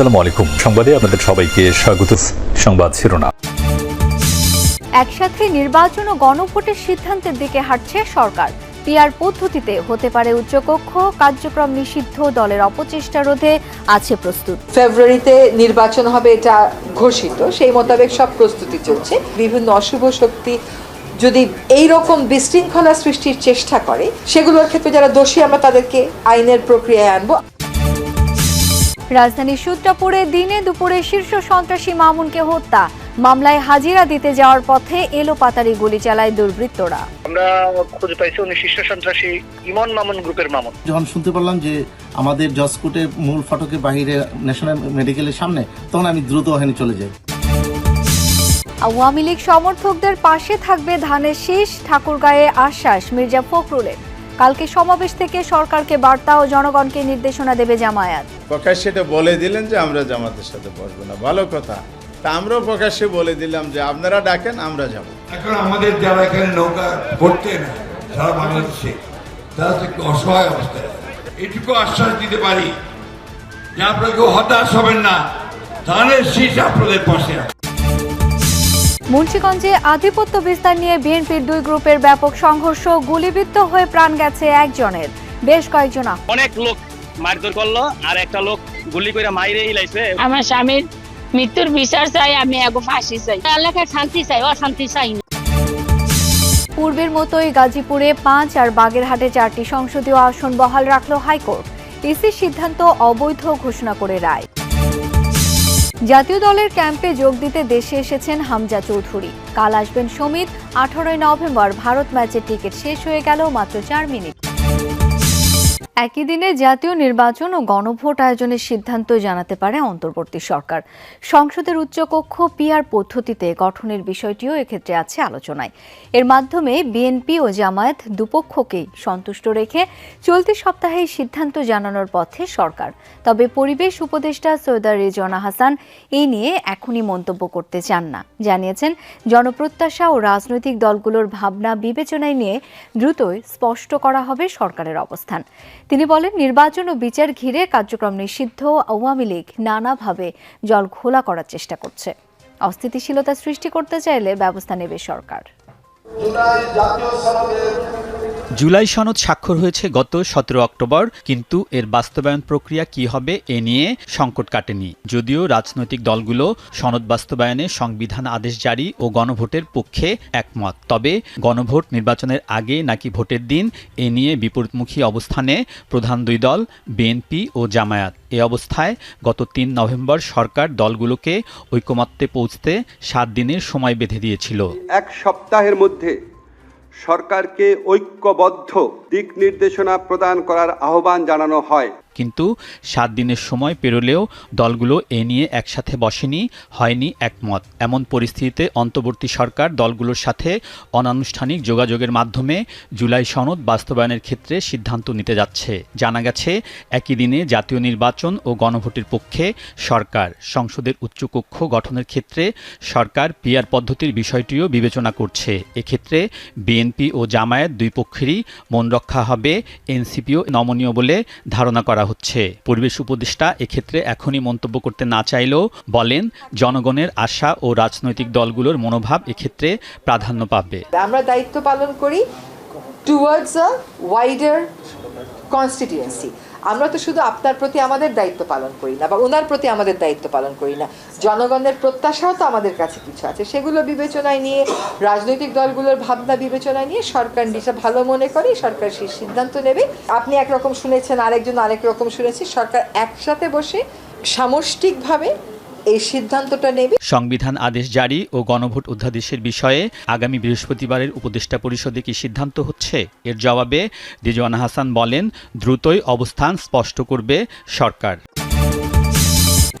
আসসালামু আলাইকুম। সংবাদে আপনাদের সবাইকে স্বাগত। সংবাদ শিরোনাম। একসাথে নির্বাচন ও গণভোটের সিদ্ধান্তের দিকে হাঁটছে সরকার। পিআর পদ্ধতিতে হতে পারে উচ্চকক্ষ কার্যক্রম নিষিদ্ধ দলের অপচেষ্টা রোধে আছে প্রস্তুত। ফেব্রুয়ারিতে নির্বাচন হবে এটা ঘোষিত সেই মোতাবেক সব প্রস্তুতি চলছে। বিভিন্ন অশুভ শক্তি যদি এই রকম বিশৃঙ্খলা সৃষ্টির চেষ্টা করে সেগুলোর ক্ষেত্রে যারা দোষী আমরা তাদেরকে আইনের প্রক্রিয়ায় আনব। রাজধানীর সূত্রাপুরে দিনে দুপুরে শীর্ষ সন্ত্রাসী মামুনকে হত্যা। মামলায় হাজিরা দিতে যাওয়ার পথে এলো পাতারি গুলি চালায় দুর্বৃত্তরা। আমরা খুঁজে পাইছি উনি শীর্ষ সন্ত্রাসী ইমন মামুন গ্রুপের মামুন। যখন শুনতে পারলাম যে আমাদের জসকোটের মূল ফটকের বাইরে ন্যাশনাল মেডিকেলের সামনে তখন আমি দ্রুত ওখানে চলে যাই। আওয়ামী লীগ সমর্থকদের পাশে থাকবে ধানের শীষ ঠাকুরগাঁয়ে আশ্বাস মির্জা ফখরুলের। কালকে সমাবেশ থেকে সরকারকে বার্তা ও জনগণকে নির্দেশনা দেবে জামায়াত। প্রকাশ্যে এটা বলে দিলেন যে আমরা জামাতের সাথে বসবো না। ভালো কথা। তা আমরাও প্রকাশ্যে বলে দিলাম যে আপনারা ডাকেন আমরা যাব। এখন আমাদের যারা এখানে নৌকা করতেন সারা বাংলাদেশে তারা তো একটু অসহায় অবস্থায় এটুকু আশ্বাস দিতে পারি যে আপনারা কেউ হতাশ হবেন না। ধানের শীষ আপনাদের পাশে আছে। মুন্সিগঞ্জে আধিপত্য বিস্তার নিয়ে বিএনপির দুই গ্রুপের ব্যাপক সংঘর্ষ গুলিবিদ্ধ হয়ে প্রাণ গেছে একজনের। বেশ কয়েকজন অনেক লোক মারধর করল আর একটা লোক গুলি করে মাইরে ইলাইছে আমার স্বামীর মৃত্যুর বিচার চাই আমি এগো ফাঁসি চাই। এলাকায় শান্তি চাই অশান্তি চাই পূর্বের মতোই গাজীপুরে পাঁচ আর বাগেরহাটে চারটি সংসদীয় আসন বহাল রাখল হাইকোর্ট। ইসির সিদ্ধান্ত অবৈধ ঘোষণা করে রায়। জাতীয় দলের ক্যাম্পে যোগ দিতে দেশে এসেছেন হামজা চৌধুরী। কাল আসবেন সমিত আঠারোই নভেম্বর ভারত ম্যাচের টিকিট শেষ হয়ে গেল মাত্র চার মিনিট। একই দিনে জাতীয় নির্বাচন ও গণভোট আয়োজনের সিদ্ধান্ত জানাতে পারে অন্তর্বর্তী সরকার। সংসদের উচ্চকক্ষ পিআর পদ্ধতিতে গঠনের বিষয়টিও এক্ষেত্রে আছে আলোচনায়। এর মাধ্যমে বিএনপি ও জামায়াত দুপক্ষকেই সন্তুষ্ট রেখে চলতি সপ্তাহে সিদ্ধান্ত জানানোর পথে সরকার। তবে পরিবেশ উপদেষ্টা সৈয়দা রেজনা হাসান এই নিয়ে এখনই মন্তব্য করতে চান না। জানিয়েছেন, জনপ্রত্যাশা ও রাজনৈতিক দলগুলোর ভাবনা বিবেচনায় নিয়ে দ্রুতই স্পষ্ট করা হবে সরকারের অবস্থান। তিনি বলেন, নির্বাচন ও বিচার ঘিরে কার্যক্রম নিষিদ্ধ, আওয়ামী লীগ নানাভাবে জল ঘোলা করার চেষ্টা করছে। অস্থিতিশীলতা সৃষ্টি করতে চাইলে ব্যবস্থা নেবে সরকার। জুলাই সনদ স্বাক্ষর হয়েছে গত সতেরো অক্টোবর, কিন্তু এর বাস্তবায়ন প্রক্রিয়া কি হবে এ নিয়ে সংকট কাটেনি। যদিও রাজনৈতিক দলগুলো সনদ বাস্তবায়নে সংবিধান আদেশ জারি ও গণভোটের পক্ষে একমত। তবে গণভোট নির্বাচনের আগে নাকি ভোটের দিন, এ নিয়ে বিপরীতমুখী অবস্থানে প্রধান দুই দল, বিএনপি ও জামায়াত। এ অবস্থায় গত তিন নভেম্বর সরকার দলগুলোকে ঐকমত্যে পৌঁছতে সাত দিনের সময় বেঁধে দিয়েছিল। এক সপ্তাহের মধ্যে সরকারকে ঐক্যবদ্ধ দিক নির্দেশনা প্রদান করার আহ্বান জানানো হয়। কিন্তু সাত দিনের সময় পেরোলেও দলগুলো এ নিয়ে একসাথে বসেনি, হয়নি একমত। এমন পরিস্থিতিতে অন্তর্বর্তী সরকার দলগুলোর সাথে অনানুষ্ঠানিক যোগাযোগের মাধ্যমে জুলাই সনদ বাস্তবায়নের ক্ষেত্রে সিদ্ধান্ত নিতে যাচ্ছে। জানা গেছে, একই দিনে জাতীয় নির্বাচন ও গণভোটের পক্ষে সরকার, সংসদের উচ্চকক্ষ গঠনের ক্ষেত্রে সরকার পিআর পদ্ধতির বিষয়টিও বিবেচনা করছে। এক্ষেত্রে বিএনপি ও জামায়াত দুই পক্ষেরই মন রক্ষা হবে, এনসিপিও নমনীয় বলে ধারণা করা হচ্ছে। পরিবেশ উপদেষ্টা এক্ষেত্রে এখনই মন্তব্য করতে না চাইলেও বলেন, জনগণের আশা ও রাজনৈতিক দলগুলোর মনোভাব এক্ষেত্রে প্রাধান্য পাবে। আমরা দায়িত্ব পালন করি টুয়ার্ডস আ ওয়াইডার কনস্টিটিউয়েন্সি আমরা তো শুধু আপনার প্রতি আমাদের দায়িত্ব পালন করি না, বা ওনার প্রতি আমাদের দায়িত্ব পালন করি না। জনগণের প্রত্যাশাও তো আমাদের কাছে কিছু আছে। সেগুলো বিবেচনায় নিয়ে, রাজনৈতিক দলগুলোর ভাবনা বিবেচনায় নিয়ে সরকার যেটা ভালো মনে করে, সরকার সেই সিদ্ধান্ত নেবে। আপনি একরকম শুনেছেন, আরেকজন আরেক রকম শুনেছি, সরকার একসাথে বসে সামষ্টিকভাবে এই সিদ্ধান্তটা নেবে। সংবিধান আদেশ জারি ও গণভোট অধ্যাদেশের বিষয়ে আগামী বৃহস্পতিবারের উপদেষ্টা পরিষদে কি সিদ্ধান্ত হচ্ছে? এর জবাবে রিজওয়ানা হাসান বলেন দ্রুতই অবস্থান স্পষ্ট করবে সরকার।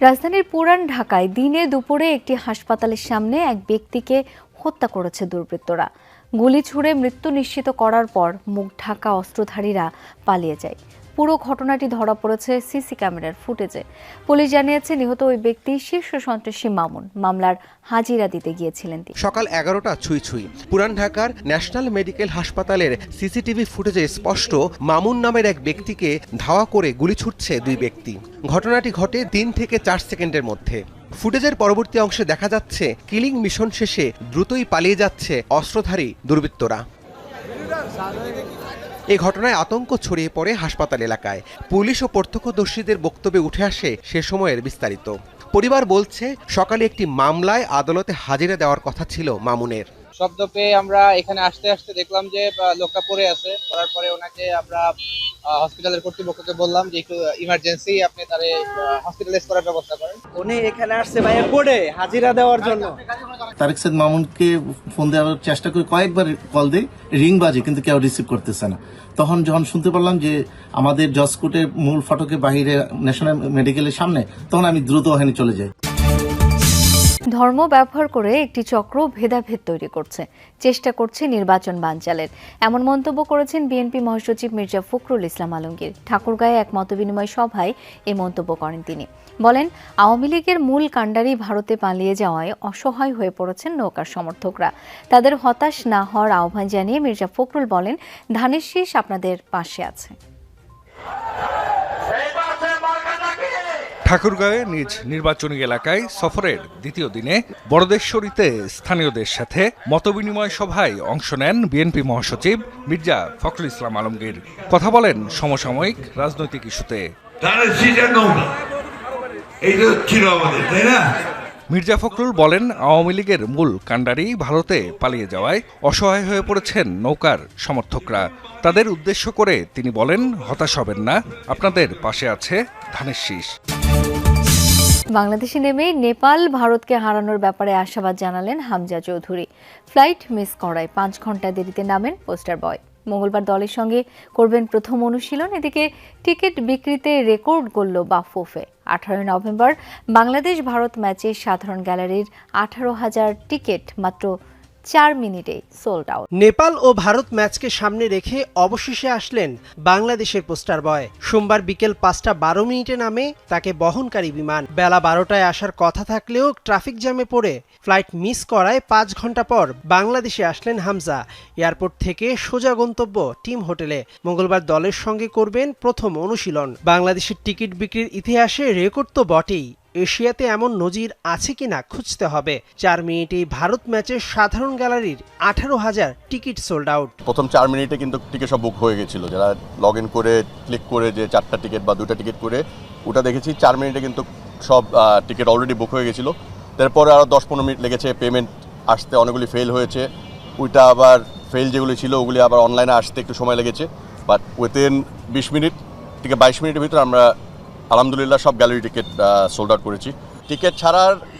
রাজধানীর পুরান ঢাকায় দিনে দুপুরে একটি হাসপাতালের সামনে এক ব্যক্তিকে হত্যা করেছে দুর্বৃত্তরা। গুলি ছুড়ে মৃত্যু নিশ্চিত করার পর মুখ ঢাকা অস্ত্রধারীরা পালিয়ে যায়। পুরো ঘটনাটি ধরা পড়েছে সিসি ক্যামেরার ফুটেজে। পুলিশ জানিয়েছে, নিহত ওই ব্যক্তি শীর্ষ সন্ত্রাসী মামুন। মামলার হাজিরা দিতে গিয়েছিলেন সকাল এগারোটা ছুঁই ছুঁই পুরান ঢাকার ন্যাশনাল মেডিকেল হাসপাতালের সিসিটিভি ফুটেজে স্পষ্ট মামুন নামের এক ব্যক্তিকে ধাওয়া করে গুলি ছুটছে দুই ব্যক্তি। ঘটনাটি ঘটে তিন থেকে চার সেকেন্ডের মধ্যে। ফুটেজের পরবর্তী অংশে দেখা যাচ্ছে, কিলিং মিশন শেষে দ্রুতই পালিয়ে যাচ্ছে অস্ত্রধারী দুর্বৃত্তরা। এই ঘটনায় আতঙ্ক ছড়িয়ে পড়ে হাসপাতাল এলাকায়। পুলিশ ও প্রত্যক্ষদর্শীদের বক্তব্যে উঠে আসে সে সময়ের বিস্তারিত। পরিবার বলছে সকালে একটি মামলায় আদালতে হাজিরা দেওয়ার কথা ছিল মামুনের। শব্দ পেয়ে আমরা এখানে আসতে আসতে দেখলাম যে লোকটা পড়ে আছে। পড়ার পরে ওনাকে আমরা হসপিটালের কর্তৃপক্ষকে বললাম যে একটু ইমার্জেন্সি আপনি তারে হসপিটালাইজ করার ব্যবস্থা করেন। উনি এখানে আসছে ভাইয়া পড়ে হাজিরা দেওয়ার জন্য। তারেক সাইদ মামুনকে ফোন দেওয়ার চেষ্টা করে কয়েকবার কল দেয়, রিং বাজে, কিন্তু কেউ রিসিভ করতেছে না। তখন যখন শুনতে পারলাম যে আমাদের জসকোটের মূল ফটকের বাহিরে ন্যাশনাল মেডিকেলের সামনে, তখন আমি দ্রুত ওখানে চলে যাই। ধর্ম ব্যবহার করে একটি চক্র ভেদাভেদ তৈরি করছে। চেষ্টা করছে নির্বাচন বানচালের এমন মন্তব্য করেছেন বিএনপি মহাসচিব মির্জা ফখরুল ইসলাম আলমগীর। ঠাকুরগাঁয়ে এক মতবিনিময় সভায় এই মন্তব্য করেন তিনি। বলেন আওয়ামী লীগের মূল কাণ্ডারি ভারতে পালিয়ে যাওয়ায় অসহায় হয়ে পড়েছেন নৌকার সমর্থকরা। তাদের হতাশ না হওয়ার আহ্বান জানিয়ে মির্জা ফখরুল বলেন ধানের শীষ আপনাদের পাশে আছে। ঠাকুরগাঁওয়ে নিজ নির্বাচনী এলাকায় সফরের দ্বিতীয় দিনে বড়দেশ্বরীতে স্থানীয়দের সাথে মতবিনিময় সভায় অংশ নেন বিএনপি মহাসচিব মির্জা ফখরুল ইসলাম আলমগীর। কথা বলেন সমসাময়িক রাজনৈতিক ইস্যুতে। এইটা ছিল আমাদের তাই না? মির্জা ফখরুল বলেন আওয়ামী লীগের মূল কাণ্ডারি ভারতে পালিয়ে যাওয়ায় অসহায় হয়ে পড়েছেন নৌকার সমর্থকরা। তাদের উদ্দেশ্য করে তিনি বলেন হতাশ হবেন না আপনাদের পাশে আছে ধানের শীষ। বাংলাদেশে নেমে নেপাল ভারতকে হারানোর ব্যাপারে আশাবাদ জানালেন হামজা চৌধুরী। ফ্লাইট মিস করায় পাঁচ ঘণ্টা দেরিতে নামেন পোস্টার বয়। মঙ্গলবার দলের সঙ্গে করবেন প্রথম অনুশীলন। এদিকে টিকিট বিক্রিতে রেকর্ড গড়ল বাফুফে। আঠারোই নভেম্বর বাংলাদেশ ভারত ম্যাচে সাধারণ গ্যালারির আঠারো হাজার টিকিট, মাত্র চার মিনিটে সোল্ড আউট নেপাল ও ভারত ম্যাচকে সামনে রেখে অবশেষে আসলেন বাংলাদেশের পোস্টার বয়। সোমবার বিকেল পাঁচটা বারো মিনিটে নামে তাকে বহনকারী বিমান। বেলা বারোটায় আসার কথা থাকলেও ট্রাফিক জ্যামে পড়ে ফ্লাইট মিস করায় পাঁচ ঘণ্টা পর বাংলাদেশে আসলেন হামজা। এয়ারপোর্ট থেকে সোজা গন্তব্য টিম হোটেলে। মঙ্গলবার দলের সঙ্গে করবেন প্রথম অনুশীলন। বাংলাদেশের টিকিট বিক্রির ইতিহাসে রেকর্ড তো বটেই। এশিয়াতে এমন নজির আছে কিনা খুঁজতে হবে। চার মিনিটেই ভারত ম্যাচের সাধারণ গ্যালারির আঠারো হাজার টিকিট সোল্ড আউট প্রথম চার মিনিটে কিন্তু টিকিট সব বুক হয়ে গেছিল। যারা লগ ইন করে ক্লিক করে যে চারটা টিকিট বা দুটা টিকিট করে, ওটা দেখেছি চার মিনিটে কিন্তু সব টিকিট অলরেডি বুক হয়ে গেছিল। তারপরে আরও দশ পনেরো মিনিট লেগেছে পেমেন্ট আসতে অনেকগুলি ফেল হয়েছে। ওইটা আবার ফেল যেগুলি ছিল, ওগুলি আবার অনলাইনে আসতে একটু সময় লেগেছে। বাট উইথিন বিশ মিনিট থেকে বাইশ মিনিটের ভিতরে আমরা আলহামদুলিল্লাহ সব গ্যালারি টিকিট সোল্ড আউট করেছি। টিকিট ছাড়ার